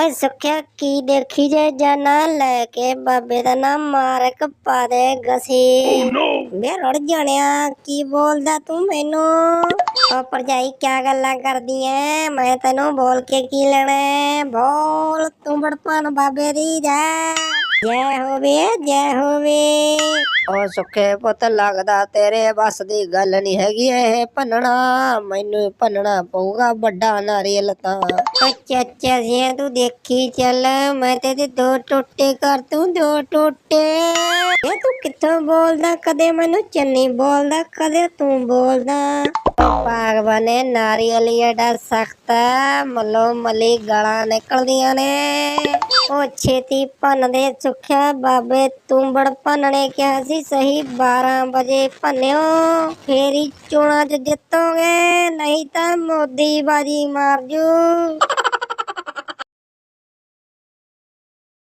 ਓਏ ਸੁੱਖਿਆ ਕੀ ਦੇਖੀ ਜੇ ਜਾਨਾ ਲੈ ਕੇ ਬਾਬੇ ਦਾ ਨਾਮ ਮਾਰਕ ਪਾ ਦੇ ਗਸੀ। ਮੈਂ ਰੜ ਜਾਣਿਆ ਕੀ ਬੋਲਦਾ ਤੂੰ ਮੈਨੂੰ? ਓ ਭਰਜਾਈ ਕਿਆ ਗੱਲਾਂ ਕਰਦੀ ਐ ਮੈਂ ਤੈਨੂੰ ਬੋਲ ਕੇ ਕੀ ਲੈਣਾ? ਬੋਲ ਤੂੰ ਬੜਪਨ ਬਾਬੇ ਦੀ ਜੈ। ਜੈ ਹੋਵੇ ਜੈ ਹੋਵੇ। ਓ ਸੁੱਖੇ ਪੁੱਤ ਲੱਗਦਾ ਤੇਰੇ ਬਸ ਦੀ ਗੱਲ ਨਹੀਂ ਹੈਗੀ, ਇਹ ਭੰਨਣਾ, ਮੈਨੂੰ ਭੰਨਣਾ ਪਊਗਾ ਵੱਡਾ ਨਾਰੀਅਲ ਤਾਂ। ਓ ਚਾਚਾ ਜੀ, ਤੂੰ ਦੇਖੀ ਚੱਲ, ਮੈਂ ਤੇਰੇ ਦੋ ਟੋਟੇ ਕਰ ਤੂੰ ਦੋ ਟੋਟੇ। ਇਹ ਤੂੰ ਕਿੱਥੋਂ ਬੋਲਦਾ, ਕਦੇ ਮੈਨੂੰ ਚੰਨੀ ਬੋਲਦਾ, ਕਦੇ ਤੂੰ ਬੋਲਦਾ। ਭਾਗਵਾਨੇ ਨਾਰੀਅਲ ਏਡਾ ਸਖਤ ਮੱਲੋ ਮਲੀ ਗਾਲਾਂ ਨਿਕਲਦੀਆਂ ਨੇ। ਉਹ ਛੇਤੀ ਭੰਨ ਦੇ ਸੁੱਖਿਆ ਬਾਬੇ ਤੂੰ ਬੜ ਭੰਨਣੇ ਕਿਹਾ ਸੀ, ਸਹੀ 12 ਵਜੇ ਭੰਨਿਓ, ਫੇਰੀ ਚੋਣਾਂ 'ਚ ਜਿੱਤੋਗੇ, ਨਹੀਂ ਤਾਂ ਮੋਦੀ ਬਾਜੀ ਮਾਰ ਜੂ।